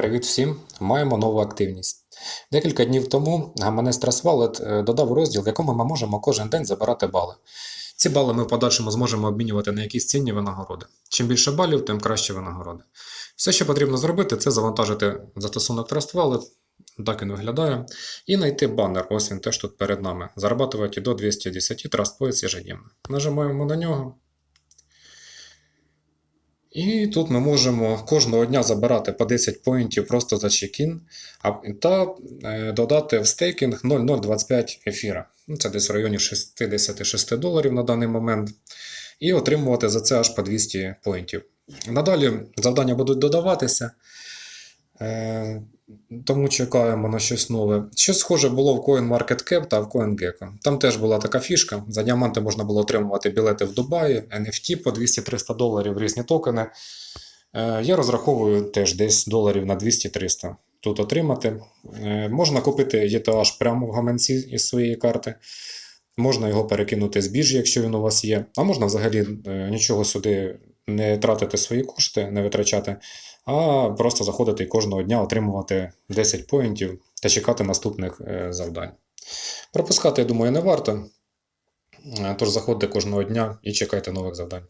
Привіт всім! Маємо нову активність. Декілька днів тому гаманець Trustwallet е, додав розділ, в якому ми можемо кожен день забирати бали. Ці бали ми в подальшому зможемо обмінювати на якісь цінні винагороди. Чим більше балів, тим краще винагороди. Все, що потрібно зробити, це завантажити застосунок Trustwallet, так він виглядає, і знайти банер. Ось він теж тут перед нами. Зарабатувати до 210 Trust Points ежедневно. Нажимаємо на нього. І тут ми можемо кожного дня забирати по 10 поінтів просто за чекін, та е, додати в стейкінг 0,025 ефіра. Ну, Це десь в районі 66 доларів на даний момент. І отримувати за це аж по 200 поінтів. Надалі завдання будуть додаватися. Тому чекаємо на щось нове. Щось схоже було в CoinMarketCap та в CoinGecko. Там теж була така фішка. За діаманти можна було отримувати білети в Дубаї, NFT по 200-300 доларів, різні токени. Е, Я розраховую теж десь доларів на 200-300 тут отримати. Е, Можна купити ETH прямо в гаманці із своєї карти. Можна його перекинути з біржі, якщо він у вас є. А можна взагалі е, нічого сюди не тратити свої кошти, не витрачати, а просто заходити і кожного дня отримувати 10 поінтів та чекати наступних е, завдань. Пропускати, я думаю, не варто. Е, Тож заходьте кожного дня і чекайте нових завдань.